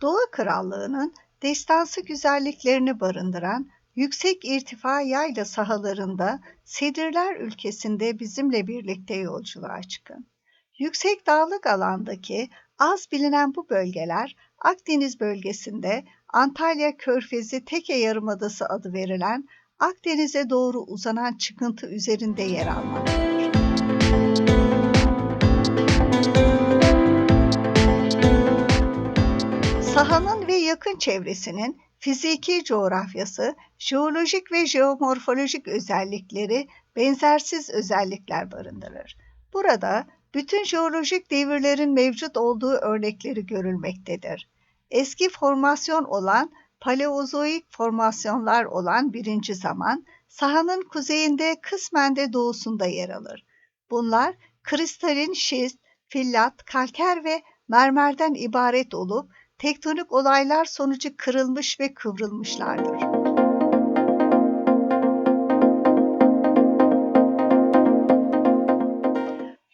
Doğu Krallığı'nın destansı güzelliklerini barındıran yüksek irtifa yayla sahalarında Sedirler ülkesinde bizimle birlikte yolculuğa çıkın. Yüksek dağlık alandaki az bilinen bu bölgeler Akdeniz bölgesinde Antalya Körfezi Teke Yarımadası adı verilen Akdeniz'e doğru uzanan çıkıntı üzerinde yer almaktadır. Sahanın ve yakın çevresinin fiziki coğrafyası, jeolojik ve jeomorfolojik özellikleri benzersiz özellikler barındırır. Burada bütün jeolojik devirlerin mevcut olduğu örnekleri görülmektedir. Eski formasyon olan Paleozoik formasyonlar olan birinci zaman sahanın kuzeyinde kısmen de doğusunda yer alır. Bunlar kristalin şist, fillat, kalker ve mermerden ibaret olup tektonik olaylar sonucu kırılmış ve kıvrılmışlardır.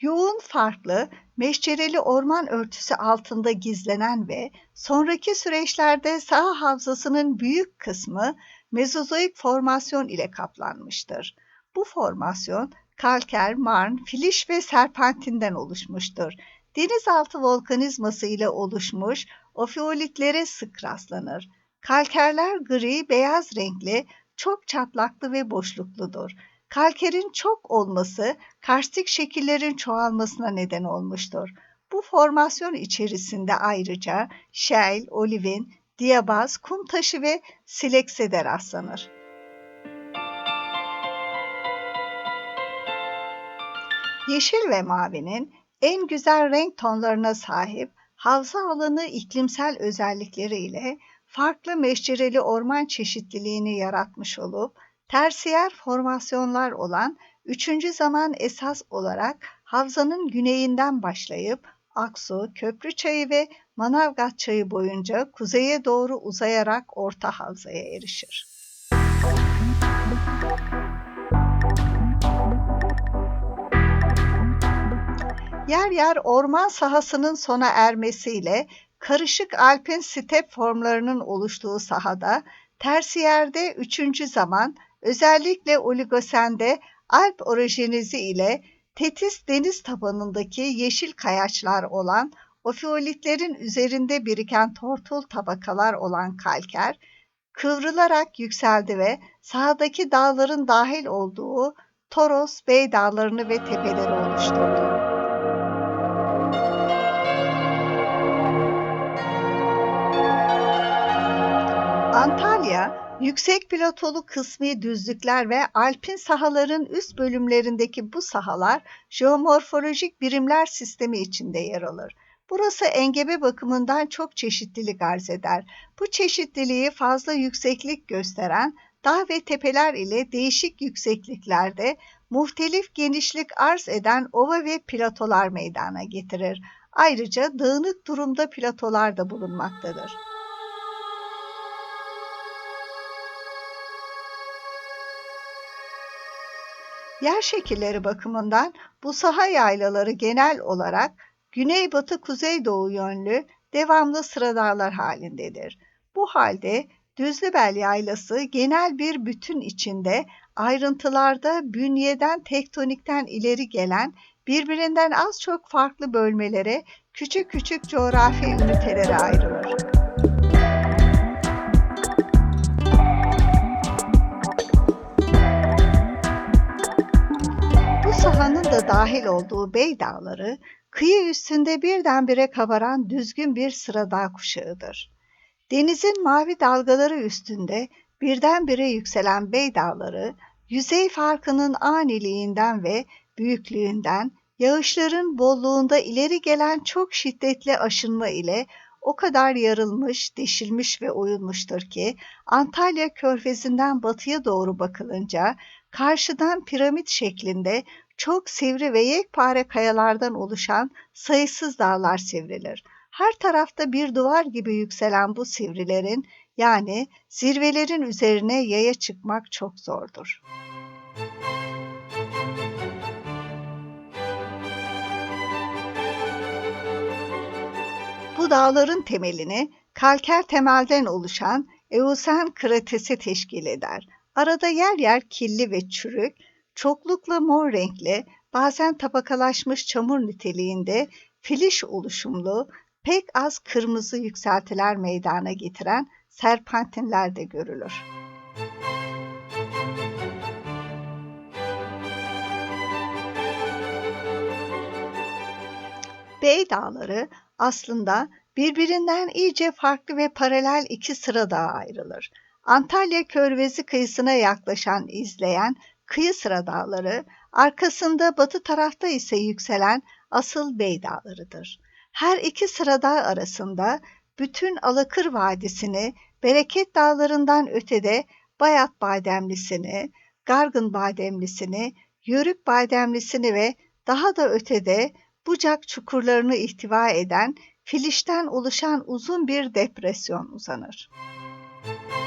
Yoğun farklı, meşcereli orman örtüsü altında gizlenen ve sonraki süreçlerde saha havzasının büyük kısmı Mezozoik formasyon ile kaplanmıştır. Bu formasyon kalker, marn, filiş ve serpentinden oluşmuştur. Denizaltı volkanizması ile oluşmuş ofiolitlere sık rastlanır. Kalkerler gri, beyaz renkli, çok çatlaklı ve boşlukludur. Kalkerin çok olması karstik şekillerin çoğalmasına neden olmuştur. Bu formasyon içerisinde ayrıca şel, olivin, diyabaz, kum taşı ve silekse de rastlanır. Yeşil ve mavinin en güzel renk tonlarına sahip havza alanı iklimsel özellikleriyle farklı meşcereli orman çeşitliliğini yaratmış olup tersiyer formasyonlar olan üçüncü zaman esas olarak havzanın güneyinden başlayıp Aksu, Köprü Çayı ve Manavgat Çayı boyunca kuzeye doğru uzayarak Orta Havza'ya erişir. Yer yer orman sahasının sona ermesiyle karışık alpin step formlarının oluştuğu sahada tersiyerde üçüncü zaman özellikle oligosende Alp orojenizi ile Tetis deniz tabanındaki yeşil kayaçlar olan ofiolitlerin üzerinde biriken tortul tabakalar olan kalker, kıvrılarak yükseldi ve sahadaki dağların dahil olduğu Toros Bey dağlarını ve tepeleri oluşturdu. Yüksek platolu kısmi düzlükler ve alpin sahaların üst bölümlerindeki bu sahalar jeomorfolojik birimler sistemi içinde yer alır. Burası engebe bakımından çok çeşitlilik arz eder. Bu çeşitliliği fazla yükseklik gösteren dağ ve tepeler ile değişik yüksekliklerde muhtelif genişlik arz eden ova ve platolar meydana getirir. Ayrıca dağınık durumda platolar da bulunmaktadır. Yer şekilleri bakımından bu saha yaylaları genel olarak güneybatı-kuzeydoğu yönlü devamlı sıradağlar halindedir. Bu halde Düzlübel Yaylası genel bir bütün içinde ayrıntılarda bünyeden tektonikten ileri gelen birbirinden az çok farklı bölmelere küçük küçük coğrafi ünitelere ayrılır. Sahanın da dahil olduğu Bey Dağları, kıyı üstünde birdenbire kabaran düzgün bir sıra dağ kuşağıdır. Denizin mavi dalgaları üstünde birdenbire yükselen Bey Dağları, yüzey farkının aniliğinden ve büyüklüğünden, yağışların bolluğunda ileri gelen çok şiddetli aşınma ile o kadar yarılmış, deşilmiş ve oyulmuştur ki Antalya Körfezi'nden batıya doğru bakılınca karşıdan piramit şeklinde çok sivri ve yekpare kayalardan oluşan sayısız dağlar sivrilir. Her tarafta bir duvar gibi yükselen bu sivrilerin yani zirvelerin üzerine yaya çıkmak çok zordur. Bu dağların temelini kalker temelden oluşan Eosen kratesi teşkil eder. Arada yer yer kirli ve çürük, çoklukla mor renkli, bazen tabakalaşmış çamur niteliğinde filiş oluşumlu, pek az kırmızı yükseltiler meydana getiren serpentinler de görülür. Bey Dağları aslında birbirinden iyice farklı ve paralel iki sıra dağa ayrılır. Antalya Körvezi kıyısına yaklaşan izleyen kıyı sıra dağları, arkasında batı tarafta ise yükselen asıl Bey Dağları'dır. Her iki sıra dağ arasında bütün Alakır Vadisi'ni, Bereket Dağları'ndan ötede Bayat Bademlisini, Gargın Bademlisini, Yörük Bademlisini ve daha da ötede Bucak çukurlarını ihtiva eden filişten oluşan uzun bir depresyon uzanır. Bu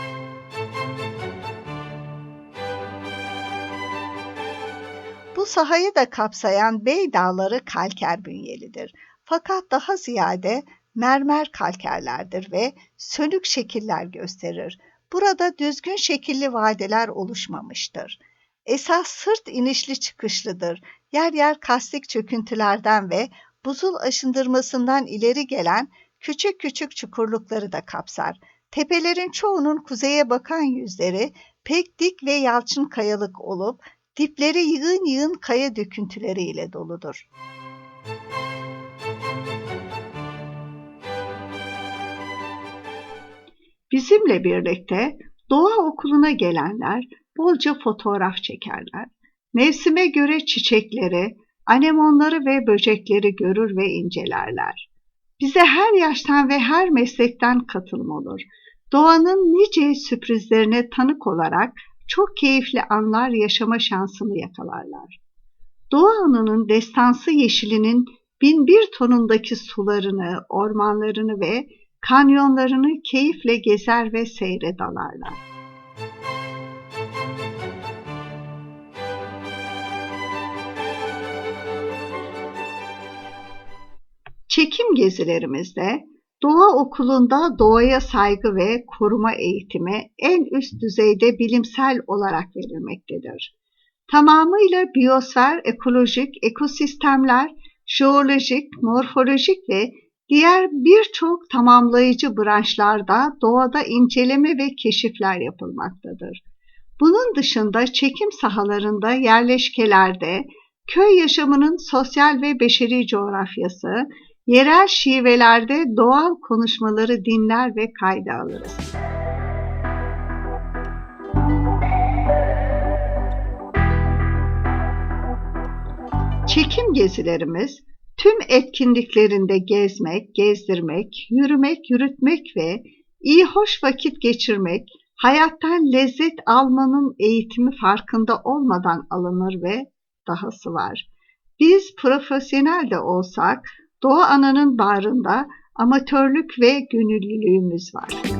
sahayı da kapsayan Bey Dağları kalker bünyelidir. Fakat daha ziyade mermer kalkerlerdir ve sönük şekiller gösterir. Burada düzgün şekilli vadeler oluşmamıştır. Esas sırt inişli çıkışlıdır. Yer yer kastik çöküntülerden ve buzul aşındırmasından ileri gelen küçük küçük çukurlukları da kapsar. Tepelerin çoğunun kuzeye bakan yüzleri pek dik ve yalçın kayalık olup dipleri yığın yığın kaya döküntüleriyle doludur. Bizimle birlikte doğa okuluna gelenler bolca fotoğraf çekerler. Mevsime göre çiçekleri, anemonları ve böcekleri görür ve incelerler. Bize her yaştan ve her meslekten katılım olur. Doğanın nice sürprizlerine tanık olarak çok keyifli anlar yaşama şansını yakalarlar. Doğa Anı'nın destansı yeşilinin bin bir tonundaki sularını, ormanlarını ve kanyonlarını keyifle gezer ve seyre dalarlar. Çekim gezilerimizde Doğa Okulu'nda doğaya saygı ve koruma eğitimi en üst düzeyde bilimsel olarak verilmektedir. Tamamıyla biyosfer, ekolojik, ekosistemler, jeolojik, morfolojik ve diğer birçok tamamlayıcı branşlarda doğada inceleme ve keşifler yapılmaktadır. Bunun dışında çekim sahalarında yerleşkelerde köy yaşamının sosyal ve beşeri coğrafyası, Yerel şivelerde doğal konuşmaları dinler ve kayda alırız. Çekim gezilerimiz tüm etkinliklerinde gezmek, gezdirmek, yürümek, yürütmek ve iyi hoş vakit geçirmek, hayattan lezzet almanın eğitimi farkında olmadan alınır ve dahası var. Biz profesyonel de olsak Doğa Ana'nın bağrında amatörlük ve gönüllülüğümüz var.